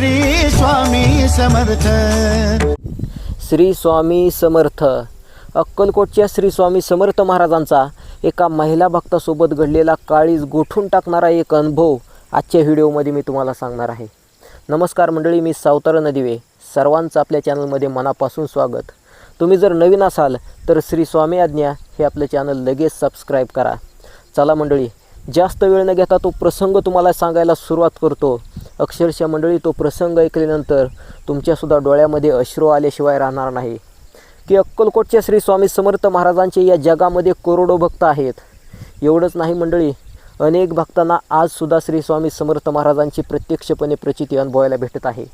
श्री स्वामी समर्थ. श्री स्वामी समर्थ. अक्कलकोटच्या श्री स्वामी समर्थ महाराजांचा एका महिला भक्तासोबत घडलेला काळीज गोठून टाकणारा एक अनुभव आजच्या व्हिडिओमध्ये मी तुम्हाला सांगणार आहे. नमस्कार मंडळी मी सावतार नदिवे. सर्वांचं आपल्या चॅनलमध्ये मनापासून स्वागत. तुम्ही जर नवीन असाल तर श्री स्वामी आज्ञा हे आपलं चॅनल लगेच सबस्क्राईब करा. चला मंडळी जास्त वेळ न घेता तो प्रसंग तुम्हाला सांगायला सुरुवात करतो. अक्षरशः मंडळी तो प्रसंग ऐकल्यानंतर तुमच्यासुद्धा डोळ्यामध्ये अश्रू आल्याशिवाय राहणार नाही. की अक्कलकोटच्या श्री स्वामी समर्थ महाराजांचे या जगामध्ये करोडो भक्त आहेत. एवढंच नाही मंडळी अनेक भक्तांना आजसुद्धा श्री स्वामी समर्थ महाराजांची प्रत्यक्षपणे प्रचिती अनुभवायला भेटत आहे.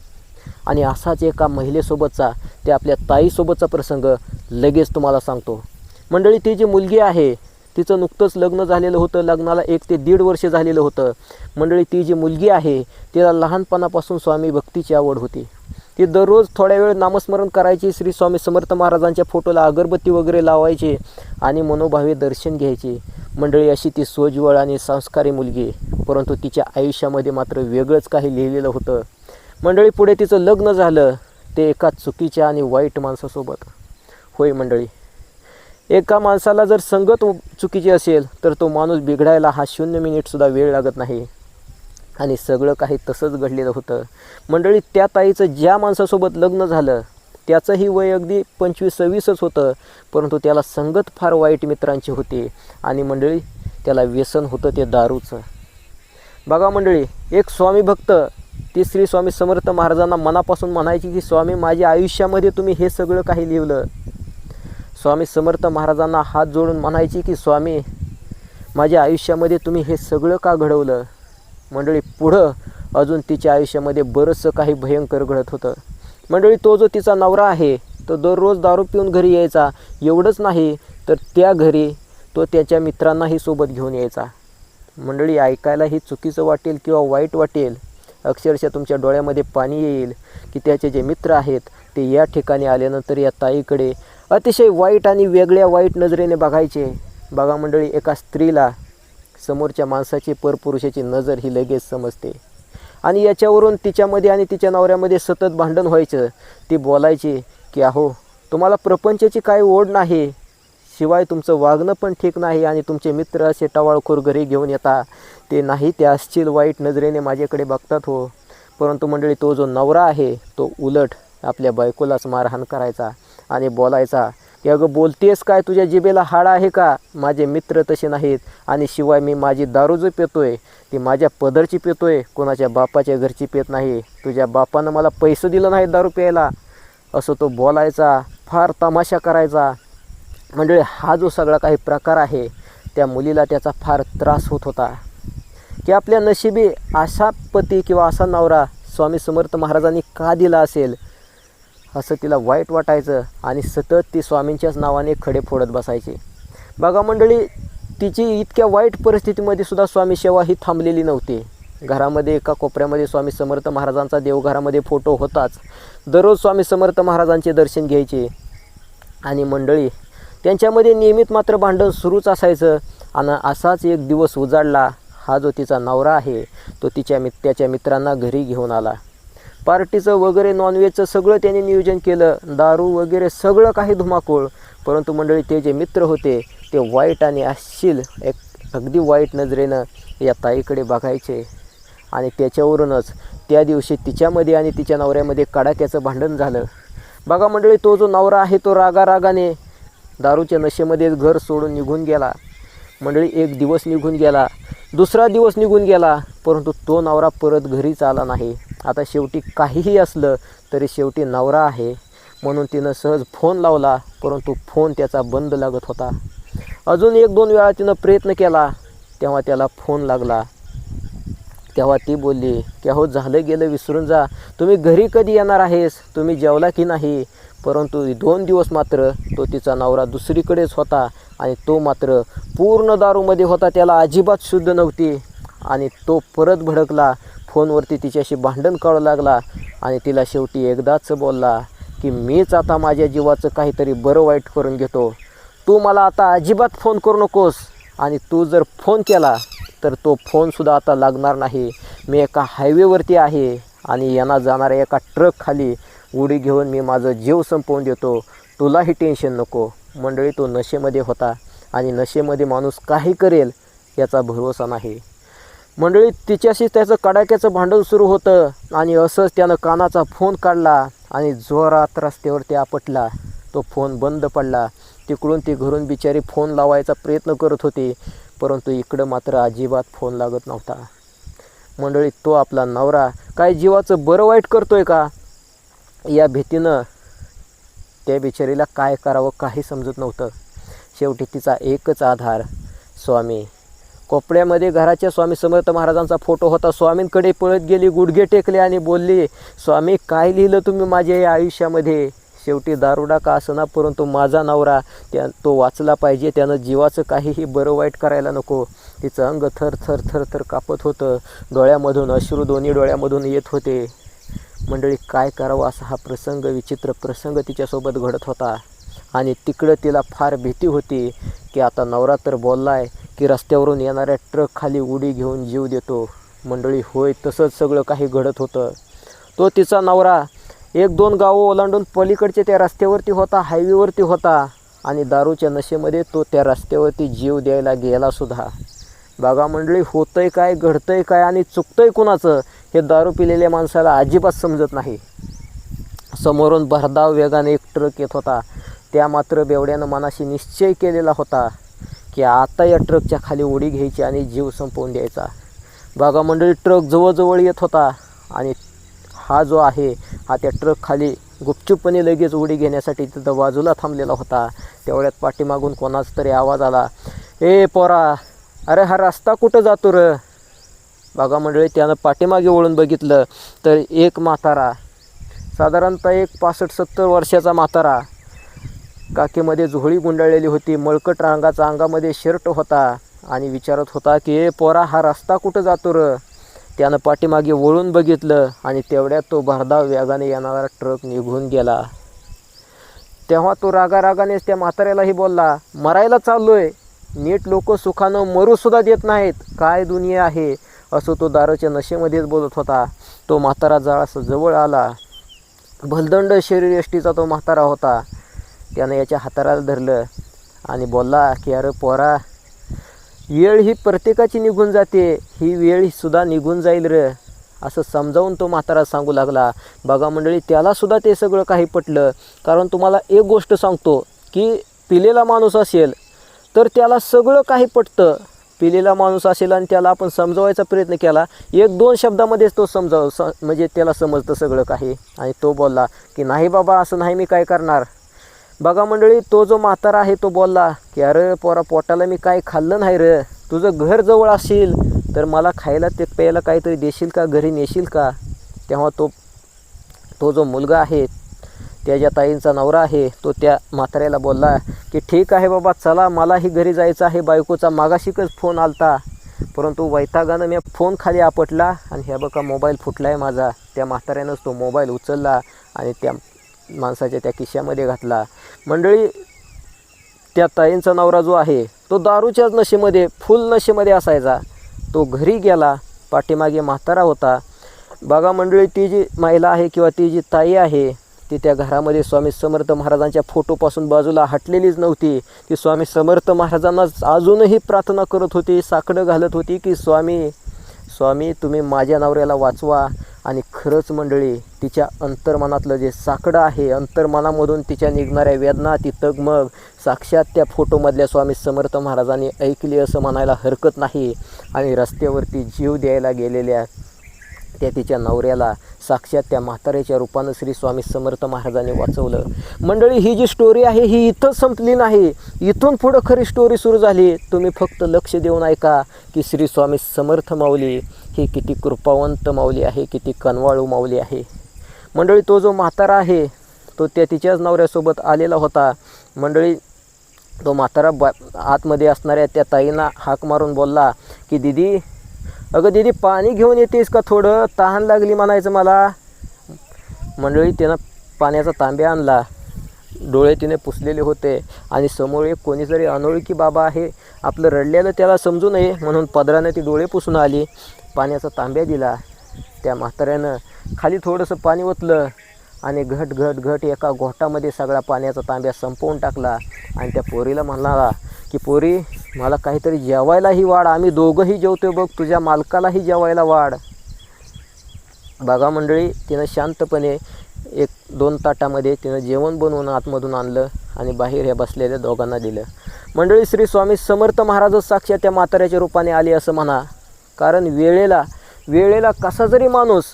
आणि असाच एका महिलेसोबतचा ते आपल्या ताईसोबतचा प्रसंग लगेच तुम्हाला सांगतो. मंडळी ती जी मुलगी आहे तिचं नुकतंच लग्न झालेलं होतं. लग्नाला एक ते दीड वर्ष झालेलं होतं. मंडळी ती जी मुलगी आहे तिला लहानपणापासून स्वामी भक्तीची आवड होती. ती दररोज थोड्या वेळ नामस्मरण करायची श्री स्वामी समर्थ महाराजांच्या फोटोला अगरबत्ती वगैरे लावायची आणि मनोभावे दर्शन घ्यायची. मंडळी अशी ती सोज्वळ आणि संस्कारी मुलगी परंतु तिच्या आयुष्यामध्ये मात्र वेगळंच काही लिहिलेलं होतं. मंडळी पुढे तिचं लग्न झालं ते एका चुकीच्या आणि वाईट माणसासोबत. होय मंडळी. एका माणसाला जर संगत चुकीची असेल तर तो माणूस बिघडायला हा शून्य मिनिटसुद्धा वेळ लागत नाही. आणि सगळं काही तसंच घडलेलं होतं. मंडळी त्या ताईचं ज्या माणसासोबत लग्न झालं त्याचंही वय अगदी पंचवीस सव्वीसच होतं परंतु त्याला संगत फार वाईट मित्रांची होती. आणि मंडळी त्याला व्यसन होतं ते दारूचं. बघा मंडळी एक स्वामी भक्त ती श्री स्वामी समर्थ महाराजांना मनापासून म्हणायची की स्वामी माझ्या आयुष्यामध्ये तुम्ही हे सगळं काही लिहिलं. स्वामी समर्थ महाराजांना हात जोडून म्हणायची की स्वामी माझ्या आयुष्यामध्ये तुम्ही हे सगळं का घडवलं? मंडळी पुढं अजून तिच्या आयुष्यामध्ये बरंचसं काही भयंकर घडत होतं. मंडळी तो जो तिचा नवरा आहे तो दररोज दारू पिऊन घरी यायचा. एवढंच नाही तर त्या घरी तो त्याच्या मित्रांनाही सोबत घेऊन यायचा. मंडळी ऐकायला ही चुकीचं वाटेल किंवा वाईट वाटेल अक्षरशः तुमच्या डोळ्यामध्ये पाणी येईल की त्याचे जे मित्र आहेत ते या ठिकाणी आल्यानंतर या ताईकडे अतिशय वाईट आणि वेगळ्या वाईट नजरेने बघायचे. बघा मंडळी एका स्त्रीला समोरच्या माणसाची परपुरुषाची नजर ही लगेच समजते. आणि याच्यावरून तिच्यामध्ये आणि तिच्या नवऱ्यामध्ये सतत भांडण व्हायचं. ती बोलायची की अहो तुम्हाला प्रपंचाची काय ओढ नाही? शिवाय तुमचं वागणं पण ठीक नाही आणि तुमचे मित्र असे टवाळखोर घरी घेऊन येता. ते नाही ते असतील वाईट नजरेने माझ्याकडे बघतात हो. परंतु मंडळी तो जो नवरा आहे तो उलट आपल्या बायकोलाच मारहाण करायचा आणि बोलायचा की अगं बोलतेस काय? तुझ्या जिबेला हाड आहे का? माझे मित्र तसे नाहीत आणि शिवाय मी माझी दारू जो पितोय ती माझ्या पदरची पितोय कोणाच्या बापाच्या घरची पित नाही तुझ्या बापानं मला पैसे दिलं नाही दारू प्यायला. असं तो बोलायचा फार तमाशा करायचा. म्हणजे हा जो सगळा काही प्रकार आहे त्या मुलीला त्याचा फार त्रास होत होता. की आपल्या नशिबी असा पती किंवा असा नवरा स्वामी समर्थ महाराजांनी का दिला असेल? असं तिला वाईट वाटायचं आणि सतत ती स्वामींच्याच नावाने खडे फोडत बसायची. बघा मंडळी तिची इतक्या वाईट परिस्थितीमध्ये सुद्धा स्वामी सेवा ही थांबलेली नव्हती. घरामध्ये एका कोपऱ्यामध्ये स्वामी समर्थ महाराजांचा देवघरामध्ये फोटो होताच. दररोज स्वामी समर्थ महाराजांचे दर्शन घ्यायचे. आणि मंडळी त्यांच्यामध्ये नियमित मात्र भांडण सुरूच असायचं आणि असाच एक दिवस उजाडला. हा जो तिचा नवरा आहे तो तिच्या मित त्याच्या मित्रांना घरी घेऊन आला. पार्टीचं वगैरे नॉनव्हेजचं सगळं त्यांनी नियोजन केलं. दारू वगैरे सगळं काही धुमाकूळ. परंतु मंडळी ते जे मित्र होते ते वाईट आणि अश्शील एक अगदी वाईट नजरेनं या ताईकडे बघायचे. आणि त्याच्यावरूनच त्या दिवशी तिच्यामध्ये आणि तिच्या नवऱ्यामध्ये कडाक्याचं भांडण झालं. बघा मंडळी तो जो नवरा आहे तो रागा रागाने दारूच्या नशेमध्येच घर सोडून निघून गेला. मंडळी एक दिवस निघून गेला. दुसरा दिवस निघून गेला परंतु तो नवरा परत घरीच आला नाही. आता शेवटी काहीही असलं तरी शेवटी नवरा आहे. म्हणून तिनं सहज फोन लावला परंतु फोन त्याचा बंद लागत होता. अजून एक दोन वेळा तिनं प्रयत्न केला तेव्हा त्याला फोन लागला. तेव्हा ती बोलली की अहो झालं गेलं विसरून जा. तुम्ही घरी कधी येणार आहेस? तुम्ही जेवला की नाही? परंतु दोन दिवस मात्र तो तिचा नवरा दुसरीकडेच होता आणि तो मात्र पूर्ण दारूमध्ये होता त्याला अजिबात शुद्ध नव्हती. आणि तो परत भडकला फोनवरती तिच्याशी भांडण काढू लागला आणि तिला शेवटी एकदाच बोलला की मीच आता माझ्या जीवाचं काहीतरी बरं वाईट करून घेतो. तू मला आता अजिबात फोन करू नकोस. आणि तू जर फोन केला तर तो फोनसुद्धा आता लागणार नाही. मी एका हायवेवरती आहे आणि यांना जाणाऱ्या एका ट्रक खाली उडी घेऊन मी माझं जीव संपवून देतो. तुलाही टेन्शन नको. मंडळी तो नशेमध्ये होता आणि नशेमध्ये माणूस काही करेल याचा भरोसा नाही. मंडळी तिच्याशी त्याचं कडाक्याचं भांडण सुरू होतं आणि असंच त्यानं कानाचा फोन काढला आणि जोरात रस्त्यावरती आपटला. तो फोन बंद पडला. तिकडून ती घरून बिचारी फोन लावायचा प्रयत्न करत होती परंतु इकडं मात्र अजिबात फोन लागत नव्हता. मंडळी तो आपला नवरा काय जीवाचं बरं वाईट करतोय का? या भीतीनं त्या बिचारीला काय करावं काही समजत नव्हतं. शेवटी तिचा एकच आधार स्वामी. कोपड्यामध्ये घराच्या स्वामी समर्थ महाराजांचा फोटो होता. स्वामींकडे पळत गेली गुडघे टेकले आणि बोलली स्वामी काय लिहिलं तुम्ही माझ्या या आयुष्यामध्ये? शेवटी दारुडा का असना परंतु माझा नवरा त्या तो वाचला पाहिजे. त्यानं जीवाचं काहीही बरं वाईट करायला नको. तिचं अंग थर थर थर थर कापत होतं. डोळ्यामधून अश्रू दोन्ही डोळ्यामधून येत होते. मंडळी काय करावं असा हा प्रसंग विचित्र प्रसंग तिच्यासोबत घडत होता. आणि तिकडं तिला फार भीती होती की आता नवरा तर बोलला आहे की रस्त्यावरून येणाऱ्या ट्रक खाली उडी घेऊन जीव देतो. मंडळी होय तसंच सगळं काही घडत होतं. तो तिचा नवरा एक दोन गावं ओलांडून पलीकडचे त्या रस्त्यावरती होता हायवेवरती होता. आणि दारूच्या नशेमध्ये तो त्या रस्त्यावरती जीव द्यायला गेला सुद्धा. बघा मंडळी होतंय काय घडतंय काय आणि चुकतंय कुणाचं? हे दारू पिलेल्या माणसाला अजिबात समजत नाही. समोरून भरधाव वेगाने एक ट्रक येत होता. त्या मात्र बेवड्यानं मनाशी निश्चय केलेला होता की आता या ट्रकच्या खाली उडी घ्यायची आणि जीव संपवून द्यायचा. बघा मंडळी ट्रक जवळजवळ येत होता आणि हा जो आहे हा त्या ट्रक खाली गुपचूपपणे लगेच उडी घेण्यासाठी तिथं बाजूला थांबलेला होता. तेवढ्यात पाठीमागून कोणाचा तरी आवाज आला ए पोरा अरे हा रस्ता कुठं जातो र? बघा मंडळी त्यानं पाठीमागे वळून बघितलं तर एक म्हातारा साधारणतः एक पासष्ट सत्तर वर्षाचा म्हातारा काकेमध्ये झोळी गुंडाळलेली होती मळकट रंगाचा अंगामध्ये शर्ट होता आणि विचारत होता की ए पोरा हा रस्ता कुठं जातो र? त्यानं पाठीमागे वळून बघितलं आणि तेवढ्यात तो भरधाव वेगाने येणारा ट्रक निघून गेला. तेव्हा तो रागारागानेच त्या म्हाताऱ्यालाही बोलला मरायला चाललोय. नीट लोक सुखानं मरूसुद्धा देत नाहीत. काय दुनिया आहे? असं तो दारूच्या नशेमध्येच बोलत होता तो म्हातारा जळासा जवळ आला. भलदंड शरीर यष्टीचा तो म्हातारा होता. त्यानं याच्या हाताला धरलं आणि बोलला की अरे पोरा वेळ ही प्रत्येकाची निघून जाते ही वेळ ही सुद्धा निघून जाईल र. असं समजावून तो म्हातारा सांगू लागला. बघा मंडळी त्यालासुद्धा ते सगळं काही पटलं. कारण तुम्हाला एक गोष्ट सांगतो की पिलेला माणूस असेल तर त्याला सगळं काही पटतं. पिलेला माणूस असेल आणि त्याला आपण समजवायचा प्रयत्न केला एक दोन शब्दामध्येच तो समजाव स म्हणजे त्याला समजतं सगळं काही. आणि तो बोलला की नाही बाबा असं नाही मी काय करणार. बघा मंडळी तो जो म्हातारा आहे तो बोलला की अरे पोरा पोटाला मी काय खाल्लं नाही रे. तुझं घर जवळ असेल तर मला खायला ते प्यायला काहीतरी देशील का? घरी नेशील का? तेव्हा तो तो जो मुलगा आहे त्याच्या ताईंचा नवरा आहे तो त्या म्हाताऱ्याला बोलला की ठीक आहे बाबा चला मलाही घरी जायचं आहे बायकोचा मागाशिकच फोन आलता. परंतु वैतागानं मी फोन खाली आपटला आणि ह्या बघा मोबाईल फुटला आहे माझा. त्या म्हाताऱ्यानंच तो मोबाईल उचलला आणि त्या माणसाच्या त्या किशामध्ये घातला. मंडळी त्या ताईंचा नवरा जो आहे तो दारूच्याच नशेमध्ये फुल नशेमध्ये असायचा. तो घरी गेला पाठीमागे म्हातारा होता. बघा मंडळी ती जी महिला आहे किंवा ती जी ताई आहे ती त्या घरामध्ये स्वामी समर्थ महाराजांच्या फोटोपासून बाजूला हटलेलीच नव्हती. ती स्वामी समर्थ महाराजांना अजूनही प्रार्थना करत होती साकडं घालत होती की स्वामी स्वामी तुम्ही माझ्या नवऱ्याला वाचवा आणि खरंच मंडळी तिच्या अंतर्मनातलं जे साकडं आहे अंतर्मनामधून तिच्या निघणाऱ्या वेदना ती तगमग साक्षात त्या फोटोमधल्या स्वामी समर्थ महाराजांनी ऐकली असं म्हणायला हरकत नाही आणि रस्त्यावरती जीव द्यायला गेलेल्या त्या तिच्या नवऱ्याला साक्षात त्या म्हाताऱ्याच्या रूपानं श्री स्वामी समर्थ महाराजांनी वाचवलं. मंडळी ही जी स्टोरी आहे ही इथं संपली नाही. इथून पुढं खरी स्टोरी सुरू झाली. तुम्ही फक्त लक्ष देऊन ऐका की श्री स्वामी समर्थ माऊली ही किती कृपावंत माऊली आहे किती कनवाळू माऊली आहे. मंडळी तो जो म्हातारा आहे तो त्या तिच्याच नवऱ्यासोबत आलेला होता. मंडळी तो म्हातारा बा आतमध्ये असणाऱ्या त्या ताईंना हाक मारून बोलला की दिदी अगं दिदी पाणी घेऊन येतेस का थोडं? तहान लागली म्हणायचं मला. मंडळी त्यानं पाण्याचा तांब्या आणला. डोळे तिने पुसलेले होते. आणि समोर एक कोणीतरी अनोळखी बाबा आहे आपलं रडलेलं त्याला समजू नये म्हणून पदरानं ती डोळे पुसून आली. पाण्याचा तांब्या दिला. त्या म्हाताऱ्यानं खाली थोडंसं पाणी ओतलं. आणि घट घट घट एका घोटामध्ये सगळा पाण्याचा तांब्या संपवून टाकला. आणि त्या पोरीला म्हणाला की पोरी मला काहीतरी जेवायलाही वाढ. आम्ही दोघंही जेवतोय बघ. तुझ्या मालकालाही जेवायला वाढ. बघा मंडळी तिनं शांतपणे एक दोन ताटामध्ये तिनं जेवण बनवून आतमधून आणलं आणि बाहेर ह्या बसलेल्या दोघांना दिलं. मंडळी श्री स्वामी समर्थ महाराजच साक्षात त्या म्हाताऱ्याच्या रूपाने आली असं म्हणा. कारण वेळेला वेळेला कसा जरी माणूस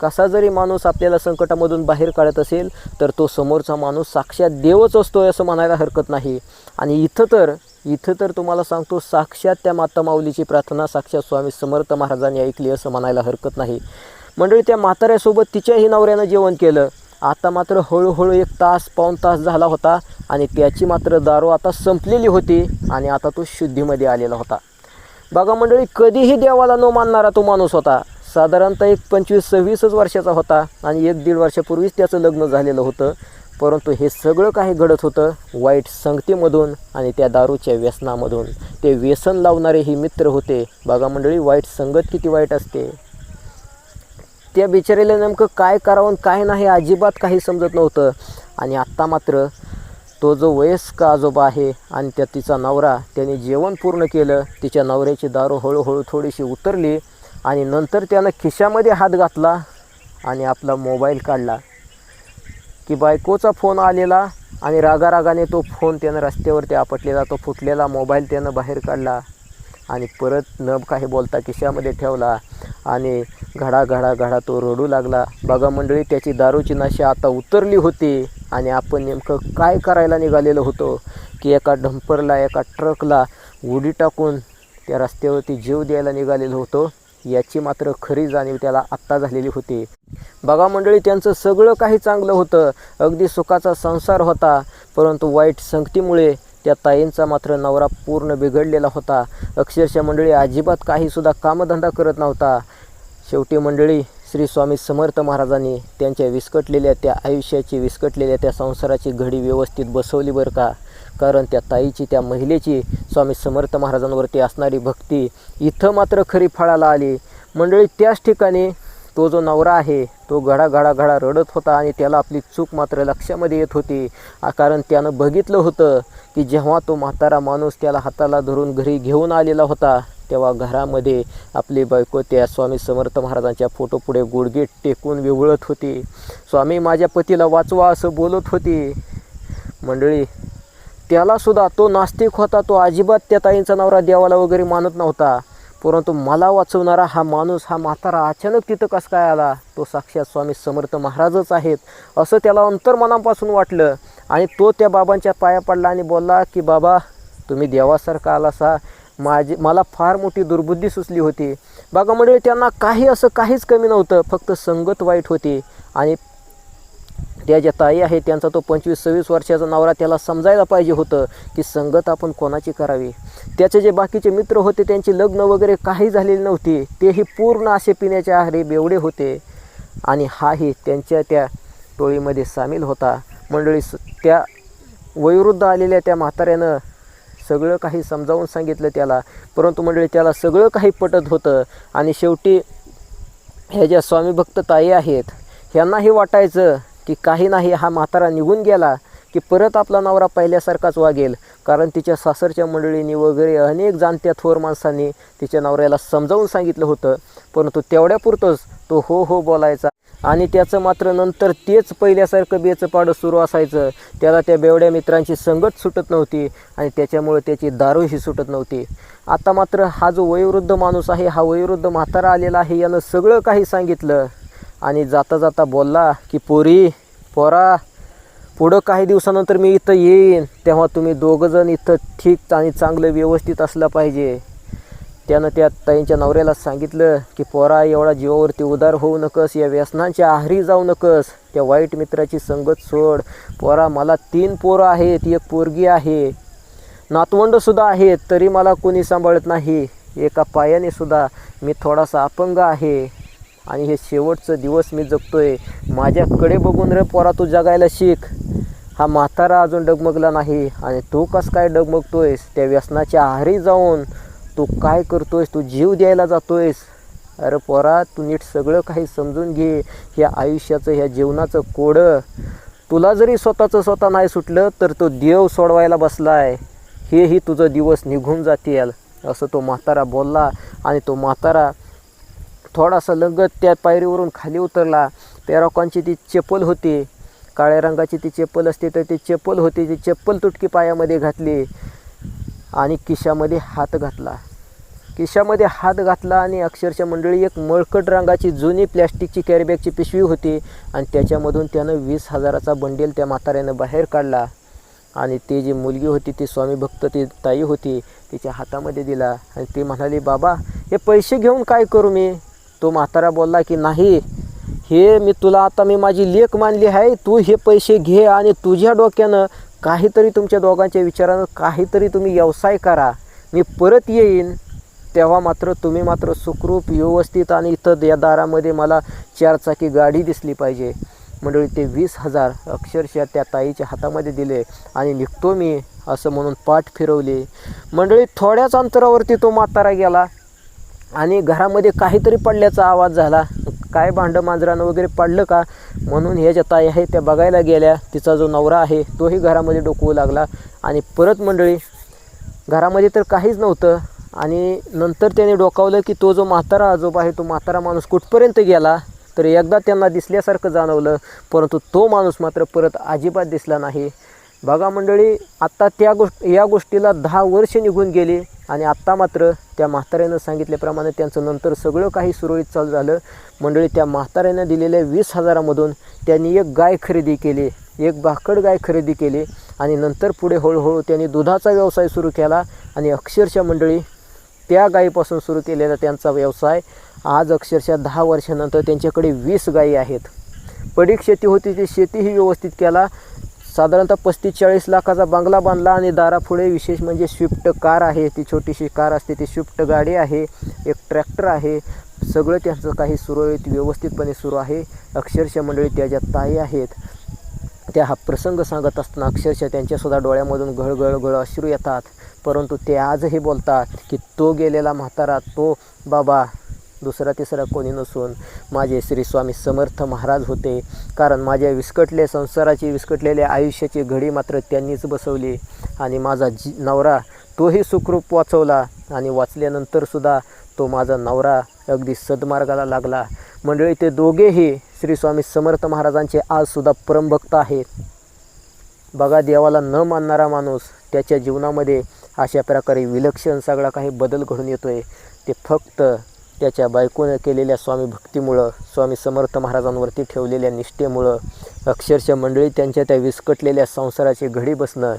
कसा जरी माणूस आपल्याला संकटामधून बाहेर काढत असेल तर तो समोरचा माणूस साक्षात देवच असतो असं म्हणायला हरकत नाही. आणि इथं तर इथं तर तुम्हाला सांगतो साक्षात त्या माता माऊलीची प्रार्थना साक्षात स्वामी समर्थ महाराजांनी ऐकली असं म्हणायला हरकत नाही. मंडळी त्या म्हाताऱ्यासोबत तिच्याही नवऱ्यानं जेवण केलं. आता मात्र हळूहळू एक तास पाऊण तास झाला होता आणि त्याची मात्र दारू आता संपलेली होती आणि आता तो शुद्धीमध्ये आलेला होता. बघा मंडळी कधीही देवाला न मानणारा तो माणूस होता. साधारणतः एक पंचवीस सव्वीसच वर्षाचा होता आणि एक दीड वर्षापूर्वीच त्याचं लग्न झालेलं होतं. परंतु हे सगळं काही घडत होतं वाईट संगतीमधून आणि त्या दारूच्या व्यसनामधून. ते व्यसन लावणारे ही मित्र होते. बघा मंडळी वाईट संगत किती वाईट असते. त्या बिचारीला नेमकं काय करावं काय नाही अजिबात काही समजत नव्हतं. आणि आत्ता मात्र तो जो वयस्क आजोबा आहे आणि त्या तिचा नवरा त्याने जेवण पूर्ण केलं. तिच्या नवऱ्याची दारू हळूहळू थोडीशी उतरली. आणि नंतर त्यानं खिशामध्ये हात घातला आणि आपला मोबाईल काढला. की बायकोचा फोन आलेला आणि रागारागाने तो फोन त्यानं रस्त्यावरती आपटलेला तो फुटलेला मोबाईल त्यानं बाहेर काढला आणि परत न काही बोलता खिशामध्ये ठेवला आणि घडा घडा घडा तो रडू लागला. बघा मंडळी त्याची दारूची नाशी आता उतरली होती आणि आपण नेमकं काय करायला निघालेलो होतो? की एका डंपरला एका ट्रकला उडी टाकून त्या रस्त्यावरती जीव द्यायला निघालेलो होतो? याची मात्र खरी जाणीव त्याला आत्ता झालेली होती. बघा मंडळी त्यांचं सगळं काही चांगलं होतं. अगदी सुखाचा संसार होता. परंतु वाईट संगतीमुळे त्या ताईंचा मात्र नवरा पूर्ण बिघडलेला होता. अक्षरशः मंडळी अजिबात काहीसुद्धा कामधंदा करत नव्हता. शेवटी मंडळी श्री स्वामी समर्थ महाराजांनी त्यांच्या विस्कटलेल्या त्या आयुष्याची विस्कटलेल्या त्या संसाराची घडी व्यवस्थित बसवली बरं का? कारण त्या ताईची त्या महिलेची स्वामी समर्थ महाराजांवरती असणारी भक्ती इथं मात्र खरी फळाला आली. मंडळी त्याच ठिकाणी तो जो नवरा आहे तो घडा घडा घडा रडत होता आणि त्याला आपली चूक मात्र लक्षामध्ये येत होती. कारण त्यानं बघितलं होतं की जेव्हा तो म्हातारा माणूस त्याला हाताला धरून घरी घेऊन आलेला होता तेव्हा घरामध्ये आपली बायको त्या स्वामी समर्थ महाराजांच्या फोटोपुढे गुडघे टेकून विवळत होती. स्वामी माझ्या पतीला वाचवा असं बोलत होती. मंडळी त्याला सुद्धा तो नास्तिक होता तो अजिबात त्या ताईंचा नवरा देवाला वगैरे मानत नव्हता. परंतु मला वाचवणारा हा माणूस हा म्हातारा अचानक तिथं कसं काय आला? तो साक्षात स्वामी समर्थ महाराजच आहेत असं त्याला अंतर्मनापासून वाटलं. आणि तो त्या बाबांच्या पाया पडला आणि बोलला की बाबा तुम्ही देवासारखा आलासा. माझी मला फार मोठी दुर्बुद्धी सुचली होती. बघा म्हणजे त्यांना काही असं काहीच कमी नव्हतं फक्त संगत वाईट होती. आणि त्या ज्या ताई आहेत त्यांचा तो पंचवीस सव्वीस वर्षाचा नवरा त्याला समजायला पाहिजे होतं की संगत आपण कोणाची करावी. त्याचे जे बाकीचे मित्र होते त्यांची लग्न वगैरे काही झालेली नव्हती तेही पूर्ण असे पिण्याचे आहारी बेवडे होते. आणि हाही त्यांच्या त्या टोळीमध्ये सामील होता. मंडळी स- त्या वयोवृद्ध आलेल्या त्या म्हाताऱ्यानं सगळं काही समजावून सांगितलं त्याला. परंतु मंडळी त्याला सगळं काही पटत होतं. आणि शेवटी ह्या ज्या स्वामीभक्त ताई आहेत ह्यांनाही वाटायचं की काही नाही हा म्हातारा निघून गेला की परत आपला नवरा पहिल्यासारखाच वागेल. कारण तिच्या सासरच्या मंडळींनी वगैरे अनेक जाणत्या थोर माणसांनी तिच्या नवऱ्याला समजावून सांगितलं होतं. परंतु तेवढ्यापुरतंच तो हो हो बोलायचा. आणि त्याचं मात्र नंतर तेच पहिल्यासारखं बेचं पाडं सुरू असायचं. त्याला त्या बेवड्या मित्रांची संगत सुटत नव्हती आणि त्याच्यामुळे त्याची दारूही सुटत नव्हती. आता मात्र हा जो वयोवृद्ध माणूस आहे हा वयोवृद्ध म्हातारा आलेला आहे यानं सगळं काही सांगितलं. आणि जाता जाता बोलला की पोरी पोरा पुढं काही दिवसानंतर मी इथं येईन. तेव्हा तुम्ही दोघंजण इथं ठीक आणि चांगलं व्यवस्थित असलं पाहिजे. त्यानं त्या ताईंच्या नवऱ्याला सांगितलं की पोरा एवढा जीवावरती उदार होऊ नकस या व्यसनांच्या आहारी जाऊ नकस. त्या वाईट मित्राची संगत सोड. पोरा मला तीन पोरं आहेत एक पोरगी आहे. नातवंडसुद्धा आहेत तरी मला कोणी सांभाळत नाही. एका पायाने सुद्धा मी थोडासा अपंग आहे. आणि हे शेवटचं दिवस मी जगतोय. माझ्याकडे बघून रे पोरा तू जगायला शिक. हा म्हातारा अजून डगमगला नाही आणि तू कस काय डगमगतोयस? त्या व्यसनाच्या आहारी जाऊन तू काय करतोयस? तू जीव द्यायला जातोयस. अरे पोरा तू नीट सगळं काही समजून घे. ह्या आयुष्याचं ह्या जीवनाचं कोडं. तुला जरी स्वतःचं स्वतः नाही सुटलं तर तो देव सोडवायला बसलाय. हेही तुझं दिवस निघून जातील असं तो म्हातारा बोलला. आणि तो म्हातारा थोडासा लगत त्या पायरीवरून खाली उतरला. पॅरोकॉनची ती चप्पल होती. काळ्या रंगाची ती चप्पल असते तर ती चप्पल होती ती चप्पल तुटकी पायामध्ये घातली आणि किशामध्ये हात घातला. किशामध्ये हात घातला आणि अक्षरशः मंडळी एक मळकट रंगाची जुनी प्लॅस्टिकची कॅरीबॅगची पिशवी होती आणि त्याच्यामधून त्यानं वीस हजाराचा बंडेल त्या म्हाताऱ्यानं बाहेर काढला. आणि ती जी मुलगी होती ती स्वामी भक्त ती ताई होती तिच्या हातामध्ये दिला आणि ती म्हणाली बाबा हे पैसे घेऊन काय करू मी? तो म्हातारा बोलला की नाही हे मी तुला आता मी माझी लेख मानली आहे तू हे पैसे घे आणि तुझ्या डोक्यानं काहीतरी तुमच्या दोघांच्या विचारानं काहीतरी तुम्ही व्यवसाय करा. मी परत येईन. तेव्हा मात्र तुम्ही मात्र सुखरूप व्यवस्थित आणि इथं या दारामध्ये मला चारचाकी गाडी दिसली पाहिजे. मंडळी ते वीस हजार अक्षरशः त्या ताईच्या हातामध्ये दिले आणि निघतो मी असं म्हणून पाठ फिरवली. मंडळी थोड्याच अंतरावरती तो म्हातारा गेला. आणि घरामध्ये काहीतरी पडल्याचा आवाज झाला. काय भांडं मांजरानं वगैरे पडलं का? म्हणून ह्या ज्या ताई आहे त्या बघायला गेल्या. तिचा जो नवरा आहे तोही घरामध्ये डोकवू लागला. आणि परत मंडळी घरामध्ये तर काहीच नव्हतं. आणि नंतर त्याने डोकावलं की तो जो म्हातारा आजोबा आहे तो म्हातारा माणूस कुठपर्यंत गेला? तर एकदा त्यांना दिसल्यासारखं जाणवलं. परंतु तो माणूस मात्र परत अजिबात दिसला नाही. बघा मंडळी आत्ता त्या गोष्ट या गोष्टीला दहा वर्ष निघून गेली आणि आत्ता मात्र त्या म्हाताऱ्यानं सांगितल्याप्रमाणे त्यांचं नंतर सगळं काही सुरळीत चालू झालं. मंडळी त्या म्हाताऱ्यानं दिलेल्या वीस हजारामधून त्यांनी एक गाय खरेदी केली एक भाकड गाय खरेदी केली आणि नंतर पुढे हळूहळू त्यांनी दुधाचा व्यवसाय सुरू केला आणि अक्षरशः मंडळी त्या गायीपासून सुरू केलेला त्यांचा व्यवसाय आज अक्षरशः दहा वर्षानंतर त्यांच्याकडे वीस गायी आहेत. पडीक शेती होती ती शेतीही व्यवस्थित केला. साधारणतः पस्तीस चाळीस लाखाचा बंगला बांधला आणि दारापुढे विशेष म्हणजे स्विफ्ट कार आहे. ती छोटीशी कार असते ती स्विफ्ट गाडी आहे एक ट्रॅक्टर आहे. सगळं त्यांचं काही सुरळीत व्यवस्थितपणे सुरू आहे. अक्षरशः मंडळी त्या ज्या ताई आहेत त्या हा प्रसंग सांगत असताना अक्षरशः त्यांच्यासुद्धा डोळ्यामधून गळगळ गळ अश्रू येतात. परंतु ते आजही बोलतात की तो गेलेला म्हातारा तो बाबा दुसरा तिसरा कोणी नसून माझे श्री स्वामी समर्थ महाराज होते. कारण माझ्या विस्कटले संसाराची विस्कटलेल्या आयुष्याची घडी मात्र त्यांनीच बसवली. आणि माझा जी नवरा तोही सुखरूप वाचवला. आणि वाचल्यानंतरसुद्धा तो माझा नवरा अगदी सद्मार्गाला लागला. मंडळी ते दोघेही श्री स्वामी समर्थ महाराजांचे आजसुद्धा परमभक्त आहेत. बघा देवाला न मानणारा माणूस त्याच्या जीवनामध्ये अशा प्रकारे विलक्षण सगळा काही बदल घडून येतो आहे ते फक्त त्याच्या बायकोनं केलेल्या स्वामी भक्तीमुळं स्वामी समर्थ महाराजांवरती ठेवलेल्या निष्ठेमुळं अक्षरशः मंडळी त्यांच्या त्या विस्कटलेल्या संसाराची घडी बसणं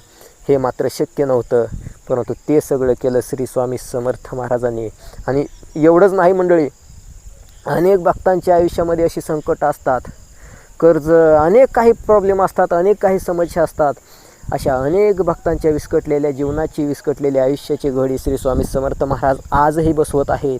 हे मात्र शक्य नव्हतं. परंतु ते सगळं केलं श्री स्वामी समर्थ महाराजांनी. आणि एवढंच नाही मंडळी अनेक भक्तांच्या आयुष्यामध्ये अशी संकट असतात. कर्ज अनेक काही प्रॉब्लेम असतात अनेक काही समस्या असतात. अशा अनेक भक्तांच्या विस्कटलेल्या जीवनाची विस्कटलेल्या आयुष्याची घडी श्री स्वामी समर्थ महाराज आजही बसवत आहेत.